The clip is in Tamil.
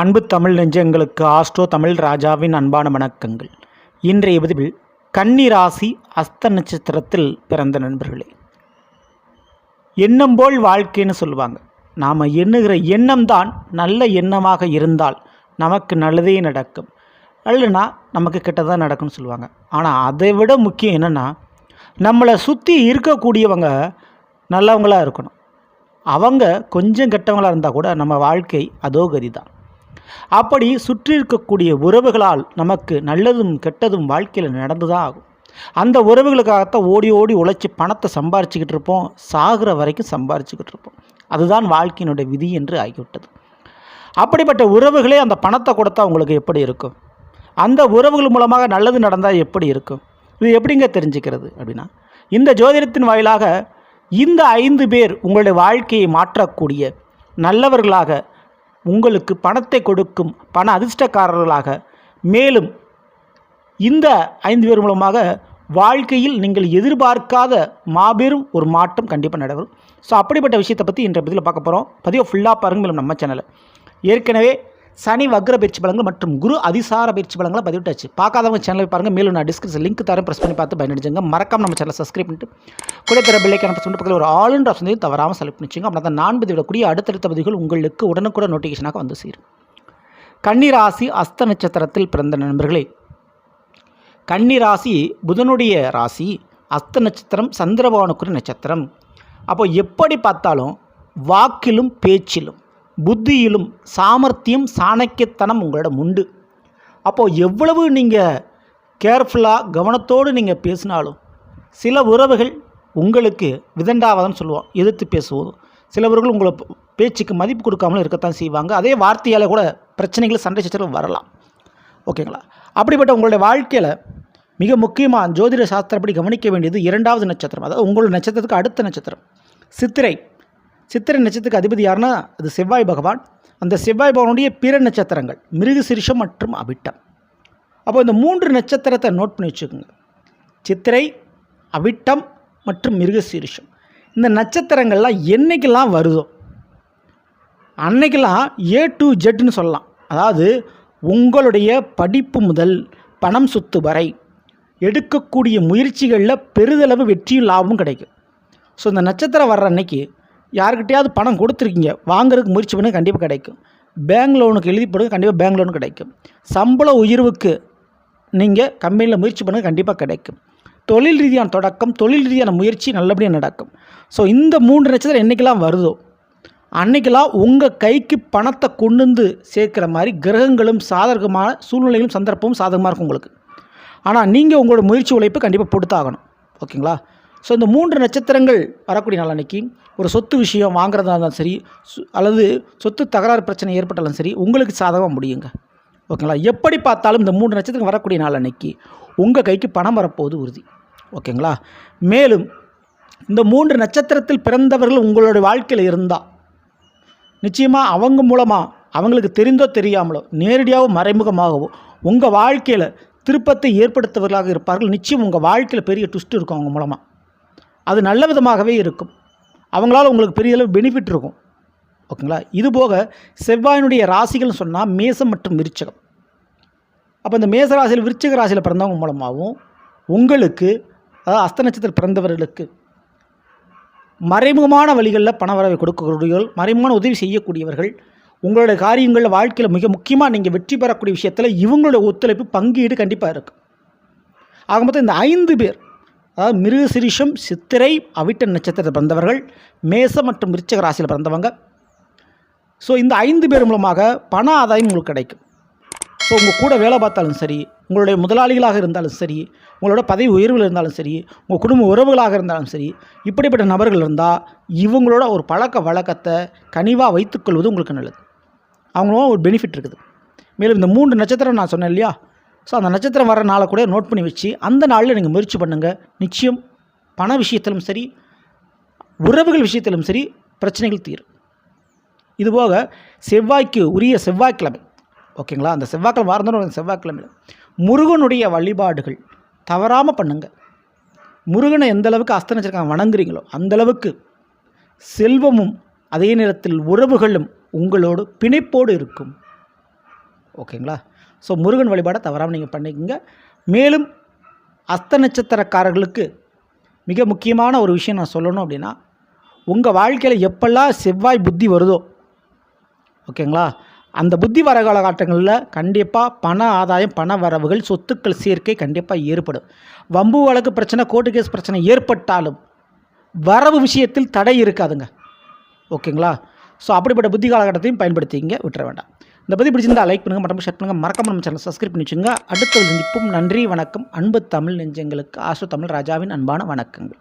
அன்பு தமிழ் நெஞ்சங்களுக்கு ஆஸ்ட்ரோ தமிழ் ராஜாவின் அன்பான வணக்கங்கள். இன்றைய பதிவில் கன்னி ராசி அஸ்த நட்சத்திரத்தில் பிறந்த நண்பர்களே. எண்ணம் போல் வாழ்க்கைன்னு சொல்லுவாங்க. நாம் எண்ணுகிற எண்ணம் தான் நல்ல எண்ணமாக இருந்தால் நமக்கு நல்லதே நடக்கும். இல்லைன்னா நமக்கு கெட்டதாக நடக்கும்னு சொல்லுவாங்க. ஆனால் அதை விட முக்கியம் என்னென்னா நம்மளை சுற்றி இருக்கக்கூடியவங்க நல்லவங்களாக இருக்கணும். அவங்க கொஞ்சம் கெட்டவங்களாக இருந்தால் கூட நம்ம வாழ்க்கை அதோ கதி தான் அப்படி சுற்றி இருக்கக்கூடிய உறவுகளால் நமக்கு நல்லதும் கெட்டதும் வாழ்க்கையில் நடந்து தான் ஆகும். அந்த உறவுகளுக்காகத்தான் ஓடி ஓடி உழைச்சி பணத்தை சம்பாரிச்சுக்கிட்டு இருப்போம். சாகிற வரைக்கும் சம்பாரிச்சுக்கிட்டு இருப்போம். அதுதான் வாழ்க்கையினுடைய விதி என்று ஆகிவிட்டது. அப்படிப்பட்ட உறவுகளே அந்த பணத்தை கொடுத்தா உங்களுக்கு எப்படி இருக்கும்? அந்த உறவுகள் மூலமாக நல்லது நடந்தால் எப்படி இருக்கும்? இது எப்படிங்க தெரிஞ்சுக்கிறது அப்படின்னா இந்த ஜோதிடத்தின் வாயிலாக இந்த ஐந்து பேர் உங்களுடைய வாழ்க்கையை மாற்றக்கூடிய நல்லவர்களாக உங்களுக்கு பணத்தை கொடுக்கும் பண அதிர்ஷ்டக்காரர்களாக. மேலும் இந்த ஐந்து பேர் மூலமாக வாழ்க்கையில் நீங்கள் எதிர்பார்க்காத மாபெரும் ஒரு மாற்றம் கண்டிப்பாக நடைபெறும். ஸோ அப்படிப்பட்ட விஷயத்தை பற்றி இன்றைய பதிவில் பார்க்க போகிறோம் பதிவை ஃபுல்லாக பாருங்கள் மேலும் நம்ம சேனலை ஏற்கனவே சனி வக்ர பயிற்சி பலங்கள் மற்றும் குரு அதிசார பயிற்சி பலங்களை பதிவிட்டாச்சு. பார்க்காதவங்க சேனலை பாருங்கள் மேலும் நான் டிஸ்கிரிப்ஷன் லிங்க் தரேன். ப்ரெஸ் பண்ணி பார்த்து பயனடிச்சுங்க மறக்காம நம்ம சேனலை சப்ஸ்கிரைப் பண்ணிட்டு கூட தர பிள்ளைக்கான சொன்ன பக்கத்தில் ஒரு ஆளுன்ற வசதியும் தவறாமல் செலக்ட் பண்ணிச்சுங்க. அப்படின்னா தான் நான் பதிவிடக்கூடிய அடுத்தடுத்த பதிவுகள் உங்களுக்கு உடனுக்குடன் நோட்டிஃபிகேஷனாக வந்து சேரும். கன்னிராசி அஸ்த நட்சத்திரத்தில் பிறந்த நண்பர்களே கன்னிராசி புதனுடைய ராசி அஸ்த நட்சத்திரம் சந்திரபவனுக்குரிய நட்சத்திரம். அப்போ எப்படி பார்த்தாலும் வாக்கிலும் பேச்சிலும் புத்தியிலும் சாமர்த்தியம் சாணக்கியத்தனம் உங்களிடம் உண்டு. அப்போது எவ்வளவு நீங்கள் கேர்ஃபுல்லாக கவனத்தோடு நீங்கள் பேசினாலும் சில உறவுகள் உங்களுக்கு விதண்டாவதன்னு சொல்லுவோம் எதிர்த்து பேசுவோம். சிலவர்கள் உங்களை பேச்சுக்கு மதிப்பு கொடுக்காமலும் இருக்கத்தான் செய்வாங்க. அதே வார்த்தையால் கூட பிரச்சனைகள் சண்டை சச்சரவு வரலாம். ஓகேங்களா? அப்படிப்பட்ட உங்களுடைய வாழ்க்கையில் மிக முக்கியமாக ஜோதிட சாஸ்திரப்படி கவனிக்க வேண்டியது இரண்டாவது நட்சத்திரம். அதாவது உங்களோட நட்சத்திரத்துக்கு அடுத்த நட்சத்திரம். சித்திரை. சித்திரை நட்சத்திரத்துக்கு அதிபதி யாருன்னா அது செவ்வாய் பகவான். அந்த செவ்வாய் பகவானுடைய பிற நட்சத்திரங்கள் மிருகசிரிஷம் மற்றும் அவிட்டம். அப்போ இந்த மூன்று நட்சத்திரத்தை நோட் பண்ணி வச்சுக்கோங்க. சித்திரை அவிட்டம் மற்றும் மிருகசீரிஷம் இந்த நட்சத்திரங்கள்லாம் என்னைக்கெல்லாம் வருதோ அன்னைக்கெல்லாம் ஏ டு ஜெட்னு சொல்லலாம். அதாவது உங்களுடைய படிப்பு முதல் பணம் சொத்து வரை எடுக்கக்கூடிய முயற்சிகளில் பெரிதளவு வெற்றியும் லாபமும் கிடைக்கும். ஸோ இந்த நட்சத்திரம் வர்ற அன்னைக்கு யாருக்கிட்டையாவது பணம் கொடுத்துருக்கீங்க வாங்குறதுக்கு முயற்சி பண்ணி கண்டிப்பாக கிடைக்கும். பேங்க் லோனுக்கு எழுதி போடுங்க கண்டிப்பாக பேங்க் லோன் கிடைக்கும். சம்பள உயர்வுக்கு நீங்கள் கம்பெனியில் முயற்சி பண்ண கண்டிப்பாக கிடைக்கும். தொழில் ரீதியான தொடக்கம் தொழில் ரீதியான முயற்சி நல்லபடியாக நடக்கும். ஸோ இந்த மூன்று நட்சத்திரம் என்றைக்கெல்லாம் வருதோ அன்னைக்கெல்லாம் உங்கள் கைக்கு பணத்தை கொண்டு வந்து சேர்க்குற மாதிரி கிரகங்களும் சாதகமான சூழ்நிலைகளும் சந்தர்ப்பமும் சாதகமாக இருக்கும் உங்களுக்கு. ஆனால் நீங்கள் உங்களோட முயற்சி உழைப்பு கண்டிப்பாக பொடுத்தாகணும் ஓகேங்களா? ஸோ இந்த மூன்று நட்சத்திரங்கள் வரக்கூடிய நாள் அன்னைக்கு ஒரு சொத்து விஷயம் வாங்குறதா இருந்தாலும் சரி சு- அல்லது சொத்து தகராறு பிரச்சனை ஏற்பட்டாலும் சரி உங்களுக்கு சாதகமாக முடியுங்க. ஓகேங்களா எப்படி பார்த்தாலும் இந்த மூன்று நட்சத்திரம் வரக்கூடிய நாள் அன்னைக்கு உங்கள் கைக்கு பணம் வரப்போகுது உறுதி. ஓகேங்களா மேலும் இந்த மூன்று நட்சத்திரத்தில் பிறந்தவர்கள் உங்களுடைய வாழ்க்கையில் இருந்தால் நிச்சயமாக அவங்க மூலமாக அவங்களுக்கு தெரிந்தோ தெரியாமலோ நேரடியாகவோ மறைமுகமாகவோ உங்கள் வாழ்க்கையில் திருப்பத்தை ஏற்படுத்துவர்களாக இருப்பார்கள். நிச்சயம் உங்கள் வாழ்க்கையில் பெரிய ட்விஸ்ட் இருக்கும் அவங்க மூலமாக அது நல்ல விதமாகவே இருக்கும். அவங்களால உங்களுக்கு பெரிய அளவு பெனிஃபிட் இருக்கும். ஓகேங்களா? இதுபோக செவ்வாயினுடைய ராசிகள்னு சொன்னால் மேசம் மற்றும் விருச்சகம். அப்போ இந்த மேச ராசியில் விருச்சிக ராசியில் பிறந்தவங்க மூலமாகவும் உங்களுக்கு அதாவது அஸ்த நட்சத்திரம் பிறந்தவர்களுக்கு மறைமுகமான வழிகளில் பண வரவை கொடுக்கக்கூடியவர்கள் மறைமுகமான உதவி செய்யக்கூடியவர்கள் உங்களுடைய காரியங்களில் வாழ்க்கையில் மிக முக்கியமாக நீங்கள் வெற்றி பெறக்கூடிய விஷயத்தில் இவங்களுடைய ஒத்துழைப்பு பங்கீடு கண்டிப்பாக இருக்கும். ஆக மொத்தம் இந்த ஐந்து பேர் அதாவது மிருகசிரிஷம் சித்திரை அவிட்ட நட்சத்திரத்தில் பிறந்தவர்கள் மேசம் மற்றும் விருச்சக ராசியில் பிறந்தவங்க. ஸோ இந்த ஐந்து பேர் மூலமாக பண ஆதாயம் உங்களுக்கு கிடைக்கும். ஸோ உங்கள் கூட வேலை பார்த்தாலும் சரி உங்களுடைய முதலாளிகளாக இருந்தாலும் சரி உங்களோட பதவி உயர்வில் இருந்தாலும் சரி உங்கள் குடும்ப உறவுகளாக இருந்தாலும் சரி இப்படிப்பட்ட நபர்கள் இருந்தால் இவங்களோட ஒரு பழக்க வழக்கத்தை கனிவாக வைத்துக்கொள்வது உங்களுக்கு நல்லது. அவங்களும் ஒரு பெனிஃபிட் இருக்குது. மேலும் இந்த மூன்று நட்சத்திரம் நான் சொன்னேன் இல்லையா? ஸோ அந்த நட்சத்திரம் வர நாளை கூட நோட் பண்ணி வச்சு அந்த நாளில் நீங்கள் முயற்சி பண்ணுங்கள் நிச்சயம் பண விஷயத்திலும் சரி உறவுகள் விஷயத்திலும் சரி பிரச்சனைகள் தீரும். இதுபோக செவ்வாய்க்கு உரிய செவ்வாய்க்கிழமை. ஓகேங்களா அந்த செவ்வாய்க்கிழமை வாரந்தோட செவ்வாய்க்கிழமையில். முருகனுடைய வழிபாடுகள் தவறாமல் பண்ணுங்கள் முருகனை எந்த அளவுக்கு அஸ்த வணங்குறீங்களோ அந்தளவுக்கு செல்வமும் அதே நேரத்தில் உறவுகளும் உங்களோடு பிணைப்போடு இருக்கும். ஓகேங்களா ஸோ முருகன் வழிபாடை தவறாமல் நீங்கள் பண்ணிக்கோங்க. மேலும் அஸ்த நட்சத்திரக்காரர்களுக்கு மிக முக்கியமான ஒரு விஷயம் நான் சொல்லணும் அப்படின்னா உங்கள் வாழ்க்கையில் எப்பெல்லாம் செவ்வாய் புத்தி வருதோ ஓகேங்களா? அந்த புத்தி வர காலகட்டங்களில் கண்டிப்பாக பண ஆதாயம் பண வரவுகள் சொத்துக்கள் சேர்க்கை கண்டிப்பாக ஏற்படும். வம்பு வழக்கு பிரச்சனை கோர்ட்டு கேஸ் பிரச்சனை ஏற்பட்டாலும் வரவு விஷயத்தில் தடை இருக்காதுங்க. ஓகேங்களா? ஸோ அப்படிப்பட்ட புத்தி காலகட்டத்தையும் பயன்படுத்திங்க விட்டுற வேண்டாம். இந்த பதிவு பிடிச்சிருந்தால் லைக் பண்ணுங்கள் மற்றும் ஷேர் பண்ணுங்கள் மறக்காம நம்ம சேனல் சப்ஸ்கிரைப் பண்ணி வச்சுங்க அடுத்த சந்திப்பும். நன்றி வணக்கம். அன்பு தமிழ் நெஞ்சங்களுக்கு. ஆசு தமிழ் ராஜாவின் அன்பான வணக்கங்கள்.